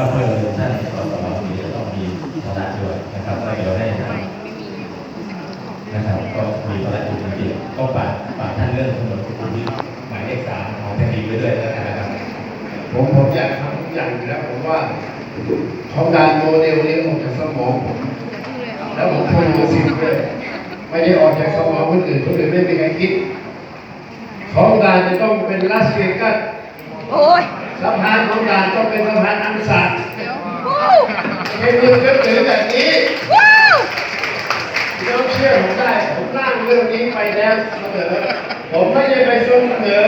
ก็เพื่อท่านสสมีจะต้องมีภาระด้วยนะครับก็เดี๋ยวให้ท่านนะครับก็มีภาระอยู่จริงๆก็ฝากฝากท่านเรื่องถนนสุขุมวิทหมายเลขสามของแผ่นดินไว้ด้วยแล้วกันนะครับผมผมอยากทำทุกอย่างอยู่แล้วผมว่าของการโมเดลนี้ออกจากสมองผมแล้วผมพูดกับสิ่งด้วยไม่ได้ออกจากสมองคนอื่นคนอื่นไม่มีใครคิดของการจะต้องเป็นลาสเวกัส โอ้ยสะพานของการต้องเป็นสะพานอันสัตว้าวไม่มือก็ถือแบบนี้ว้าวพี่น้องเชื่อผมได้ ผมร่างเรื่องนี้ไปแล้วเสนอผมไม่ได้ไปเสนอ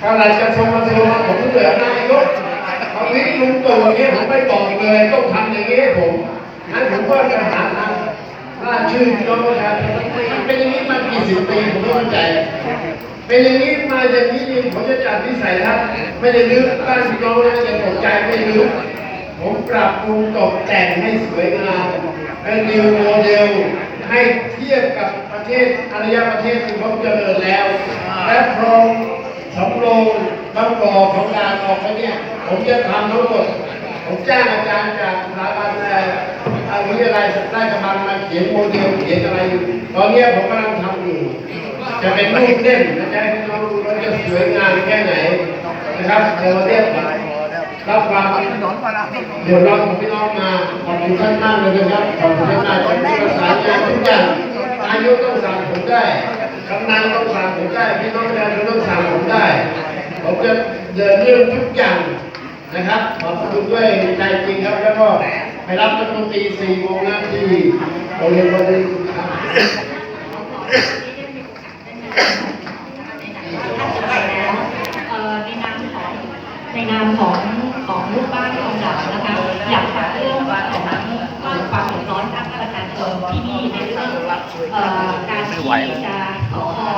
พระราชกระทรวงกระทรวงมาผมเสนอนายกเขาวิกลุงตู่อย่างนี้ผมไม่บอกเลยต้องทำอย่างนี้ให้ผมงั้นผมก็จะหาทางล่าชื่อพี่น้องประชาชนมันเป็นอย่างนี้มากี่สิบปีผมไม่เข้าใจ เป็นอย่างนี้มาอย่างนี้นี่ผมจะจัดวิสัยทัศน์ไม่ได้ลื้อบ้านพี่น้องนะอย่าตกใจไม่ลื้อผมปรับปรุงตกแต่งให้สวยงามเป็นนิวโมเดลให้เทียบกับประเทศอารยประเทศที่เขาเจริญแล้ว และโครงสำโรงบางบ่อของการออกไปเนี่ย ผมจะทำทั้งหมดผมจ้างอาจารย์จากสถาบันอ่อวิทยาลัยราชบัณฑิตมาเขียนโมเดลเขียนอะไรอยู่ ตอนนี้ผมกำลังทำอยู่ จะเป็นรูปเล่มนะจ๊ะพี่น้องดูแล้วจะสวยงามแค่ไหนนะครับโมเดลรับความเดี๋ยวเราของพี่น้องมาขอบคุณท่านมากเลยนะครับขอบคุณท่านมากขอบคุณประสานงานทุกอย่างนายกต้องสั่งผมได้กำนันต้องสั่งผมได้พี่น้องประชาชนต้องสั่งผมได้ผมจะเดินเรื่องทุกอย่างนะครับขอบคุณด้วยใจจริงครับแล้วก็ไปรับรัฐมนตรีสี่โมงนะที่โรงเรียนบริสุท ในนามของในนามของของลูกบ้านของเรานะคะอยากฝากเรื่องของความเดือดร้อนทางประชาชนที่นี่ในเรื่องเอ่อการที่จะขอขอ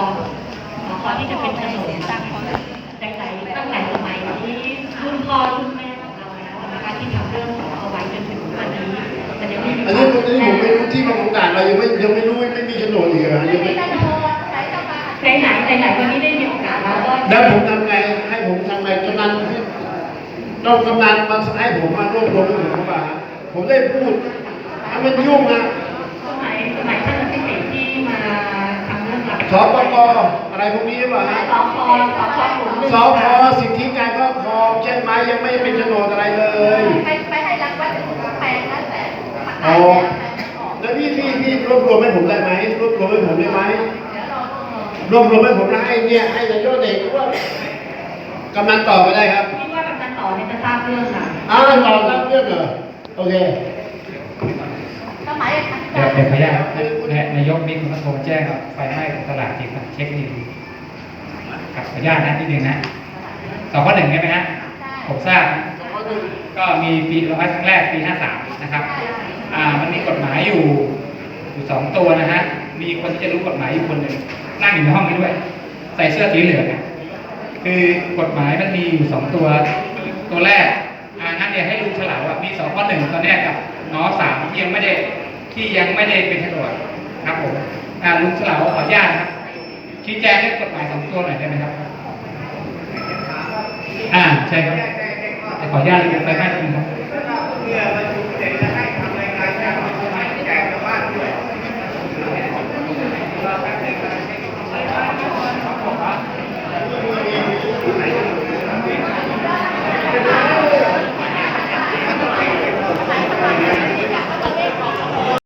ขอที่จะเป็นถนนตั้งแต่ไหนตั้งแต่สมัยที่รุ่นพ่อรุ่นแม่ของเราแล้วนะคะที่ทำเรื่องของเอาไว้จนถึงวันนี้มันยังไม่มีอันนี้อันนี้ผมไม่รู้ที่มาของด่านเรายังไม่ยังไม่รู้ไม่มีโฉนดอีกเหรอยังไม่ไหน ไหนไหนไหนวันนี้ได้มีโอกาสแล้วก็แล้วผมทำไงให้ผมทำไงกำนันต้องกำนันมาให้ผมมารวบรวมให้ผมเข้ามาผมได้พูดถ้ามันยุ่งนะสมัยสมัยท่านรัฐมนตรีที่มาทำเรื่องหลักสปกอะไรพวกนี้หรือเปล่าฮะสพสพหมู่หนึ่งสพสิทธิการครอบครองใช่ไหมยังไม่เป็นโฉนดอะไรเลยไปไปให้รักวัดถึงแปลงนั้นแต่ปักอ๋ใต้อแล้วแปลงไม่ออกแล้วพี่พี่พี่รวบรวมให้ผมได้ไหมรวบรวมให้ผมได้ไหมเดี๋ยวรอดู รวบรวมให้ผมนะให้เนี่ยให้นายกเด็กว่ากำนันตอบไปได้ครับคิดว่ากำนันต่อเนี่ยจะทราบเรื่องค่ะอ้าวตอบรับเรื่องเหรอโอเคสมัยเดี๋ยวเดี๋ยวขออนุญาตครับนายนายกมีคนโทรแจ้งครับไฟไหม้ของตลาดจริงครับเช็คดีครับขออนุญาตนะนิดนึงนะสองข้อหนึ่งใช่ไหมฮะผมทราบนะก็มีปีเราให้ครั้งแรกปีห้าสามนะครับ อ่ามันมีกฎหมายอยู่อยู่สองตัวนะฮะมีคนที่จะรู้กฎหมายอยู่คนหนึ่ง นั่งอยู่ในห้องนี้ด้วย ใส่เสื้อสีเหลืองนะคือกฎหมายมันมีอยู่สองตัว ตัวแรกอ่างั้นเดี๋ยให้ลุงฉลาวอะมีสองข้อหนึ่งตอนแรกกับน้อสามที่ยังไม่ได้ที่ยังไม่ได้เป็นโฉนดครับผมอ่าลุงฉลาวขออนุญาตนะครับชี้แจงเรื่องกฎหมายสองตัวหน่อยได้ไหมครับ อ่าใช่ครับแต่ขออนุญาตเลยไฟไหม้จริงครับ